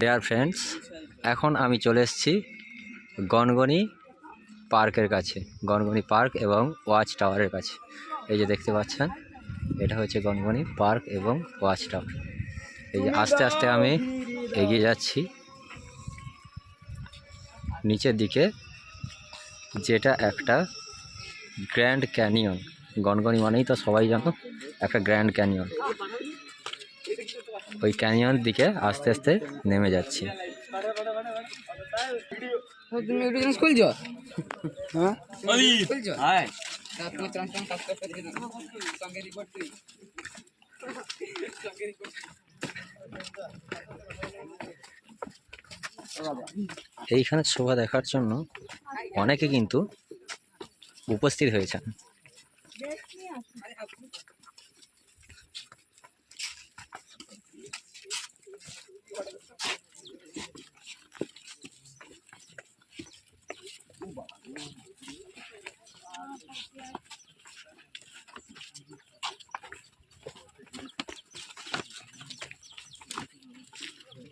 Dare friends এখন আমি চলে এসেছি গনগনি পার্কের কাছে। গনগনি পার্ক এবং ওয়াচ টাওয়ারের কাছে। এই যে দেখতে পাচ্ছেন, এটা হচ্ছে গনগনি পার্ক এবং ওয়াচ টাওয়ার। এই যে আস্তে আস্তে আমি এগিয়ে যাচ্ছি। নিচের দিকে যেটা একটা গ্র্যান্ড ক্যানিয়ন গনগনি মানেই তো সবাই জানো, একটা গ্র্যান্ড ক্যানিয়ন ওই ক্যানিয়ন দিকে আস্তে আস্তে নেমে যাচ্ছি। এইখানে শোভা দেখার জন্য অনেকে কিন্তু উপস্থিত হয়েছেন।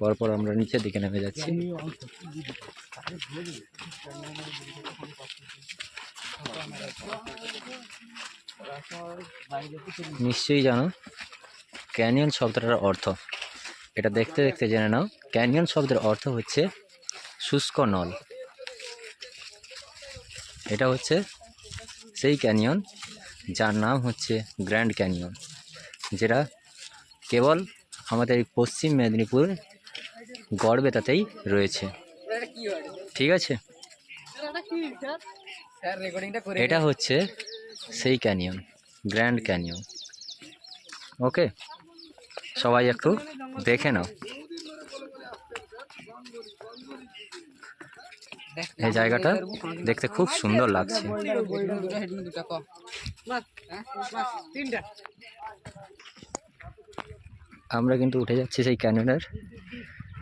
পরপর আমরা নিচের দিকে নেমে যাচ্ছি। নিশ্চয়ই জানো, ক্যানিয়ন শব্দটার অর্থ, এটা দেখতে দেখতে জেনে নাও, ক্যানিয়ন শব্দের অর্থ হচ্ছে শুষ্ক নল। এটা হচ্ছে সেই ক্যানিয়ন যার নাম হচ্ছে গ্র্যান্ড ক্যানিয়ন, যেটা কেবল আমাদের পশ্চিম মেদিনীপুর গড়বেতাতেই রয়েছে। এটা কি হয় ঠিক আছে? এটা হচ্ছে সেই ক্যানিয়ন, গ্র্যান্ড ক্যানিয়ন। ওকে? সবাই একটু দেখে নাও। এই জায়গাটা দেখতে খুব সুন্দর লাগছে। আমরা কিন্তু উঠে যাচ্ছি সেই ক্যানিয়নের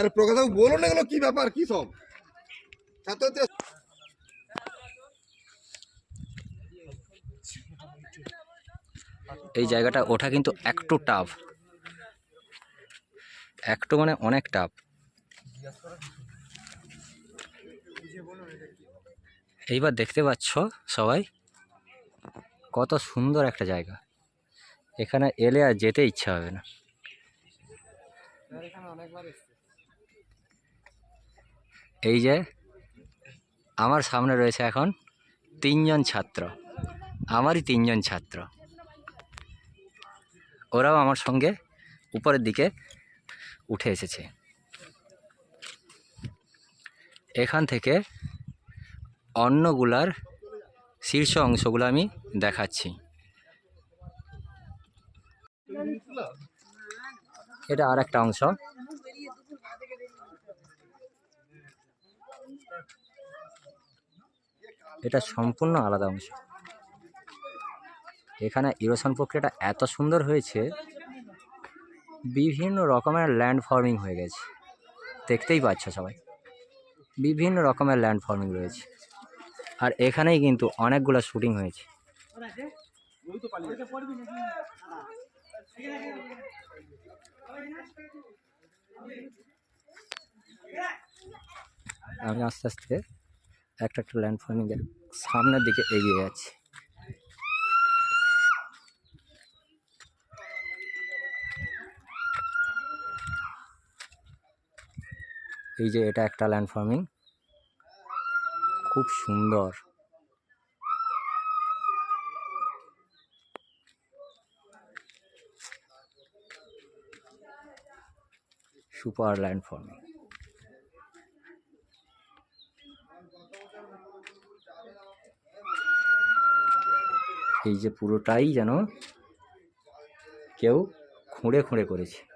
আরে প্রকাশ বাবু, বলুন এগুলো কি ব্যাপার, কি সব? এই জায়গাটা, ওঠা কিন্তু একটু টাফ একটু মানে অনেক টাফ এইবার দেখতে পাচ্ছ সবাই, কত সুন্দর একটা জায়গা। এখানে এলে আর যেতে ইচ্ছা হবে না স্যার এখানে অনেকবার এসছে এই যে, আমার সামনে রয়েছে এখন তিনজন ছাত্র। আমারই তিনজন ছাত্র। ওরাও আমার সঙ্গে উপরের দিকে উঠে এসেছে। এখান থেকে অন্যগুলার শীর্ষ অংশগুলো আমি দেখাচ্ছি। এটা আর একটা অংশ। এটা সম্পূর্ণ আলাদা অংশ। এখানে ইরোশন প্রক্রিয়াটা এত সুন্দর হয়েছে, বিভিন্ন রকমের ল্যান্ড ফর্মিং হয়ে গেছে। দেখতেই পাচ্ছ সবাই, বিভিন্ন রকমের ল্যান্ড ফর্মিং রয়েছে। আর এখানেই কিন্তু অনেকগুলো শুটিং হয়েছে। আমি আস্তে আস্তে একটা একটা ল্যান্ড ফর্মিংয়ের সামনের দিকে এগিয়ে যাচ্ছি। এই যে এটা একটা ল্যান্ড ফার্মিং খুব সুন্দর। সুপার ল্যান্ড এই যে পুরোটাই যেন কেউ খুঁড়ে খুঁড়ে করেছে।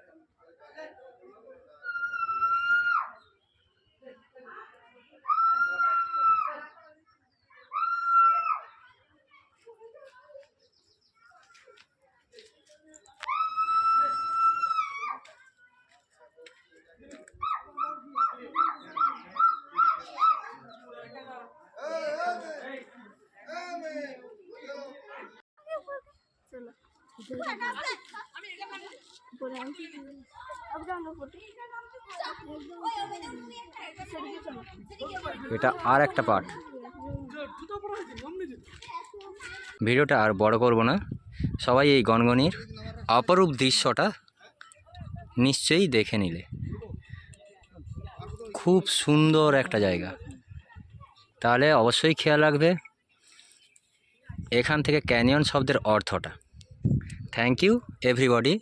এটা আর একটা পার্ট ভিডিওটা আর বড় করব না। সবাই এই গনগনির অপরূপ দৃশ্যটা নিশ্চয়ই দেখে নিলে। খুব সুন্দর একটা জায়গা। তাহলে অবশ্যই খেয়াল রাখবে। এখান থেকে ক্যানিয়ন শব্দের অর্থটা। Thank you everybody.